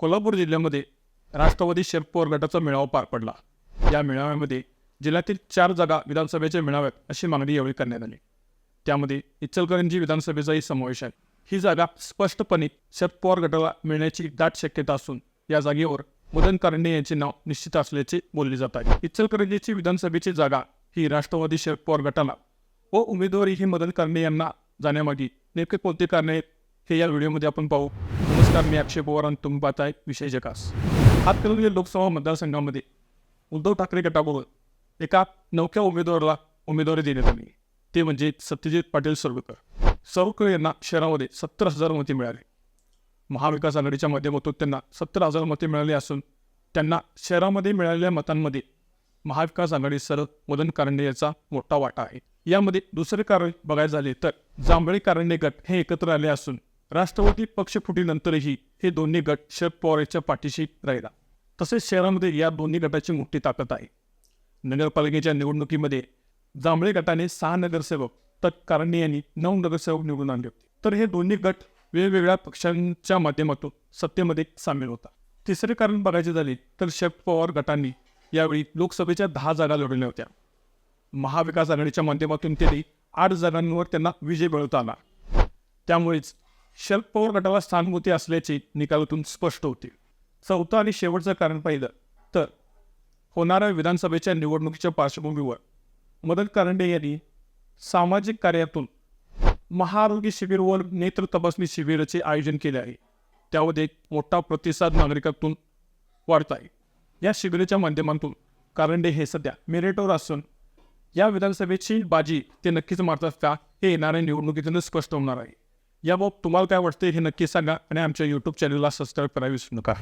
कोल्हापूर जिल्ह्यामध्ये राष्ट्रवादी शेरपोर गटाचा मेळावा पार पडला. या मेळाव्यामध्ये जिल्ह्यातील चार जागा विधानसभेच्या मेळाव्यात अशी मागणी यावेळी करण्यात आली. त्यामध्ये इचलकरंजी विधानसभेचाही समावेश आहे. ही जागा स्पष्टपणे शरद पवार गटाला मिळण्याची दाट शक्यता असून या जागेवर मदन कारंडे यांचे नाव निश्चित असल्याचे बोलले जात आहे. इचलकरंजीची विधानसभेची जागा ही राष्ट्रवादी शरद पवार गटाला व उमेदवारी ही मदन कारंडे यांना जाण्यामागे नेमके कोणते कारणे आहेत हे या व्हिडिओमध्ये आपण पाहू. नमस्कार मी अक्षय पवार आणि तुम्ही पाहताय विषय जकास हातकणंगले लोकसभा मतदारसंघामध्ये उद्धव ठाकरे गटाबरोबर एका नवख्या उमेदवाराला उमेदवारी देण्यात आली. ते म्हणजे सत्यजित पाटील सरवकर सरवकर यांना शहरामध्ये सत्तर हजार मते मिळाली. महाविकास आघाडीच्या माध्यमातून त्यांना सत्तर हजार मते मिळाली असून त्यांना शहरामध्ये मिळालेल्या मतांमध्ये महाविकास आघाडी सर मदन कारंडे याचा मोठा वाटा आहे. यामध्ये दुसरे कारण बघायला झाले तर जांभळे कारंडे गट हे एकत्र आले असून राष्ट्रवादी पक्षफुटीनंतरही हे दोन्ही गट शरद पवार यांच्या पाठीशी राहिला. तसेच शहरामध्ये या दोन्ही गटाची मोठी ताकद आहे. नगरपालिकेच्या निवडणुकीमध्ये जांभळे गटाने सहा नगरसेवक तर कारणे यांनी नऊ नगरसेवक निवडून आणले होते. तर हे दोन्ही गट वेगवेगळ्या पक्षांच्या माध्यमातून सत्तेमध्ये सामील होता तिसरे कारण बघायचे झाले तर शरद पवार गटांनी यावेळी लोकसभेच्या दहा जागा लढवल्या होत्या. महाविकास आघाडीच्या माध्यमातून त्यांनी आठ जागांवर त्यांना विजय मिळवता आला. त्यामुळेच शरद पवार गटाला सहानुभूती असल्याचे निकालातून स्पष्ट होते. चौथं आणि शेवटचं कारण पाहिलं तर होणाऱ्या विधानसभेच्या निवडणुकीच्या पार्श्वभूमीवर मदन कारंडे यांनी सामाजिक कार्यातून महाआरोग्य शिबिर व नेत्र तपासणी शिबिराचे आयोजन केले आहे. त्यामध्ये मोठा प्रतिसाद नागरिकातून वाढत आहे. या शिबिराच्या माध्यमातून कारंडे हे सध्या मेरिटवर असून या विधानसभेची बाजी ते नक्कीच मारतात का हे येणाऱ्या निवडणुकीतून स्पष्ट होणार आहे. याबाबत तुम्हाला काय वाटते हे नक्की सांगा आणि आमच्या यूट्यूब चॅनलला सबस्क्राईब करावी विसरू नका.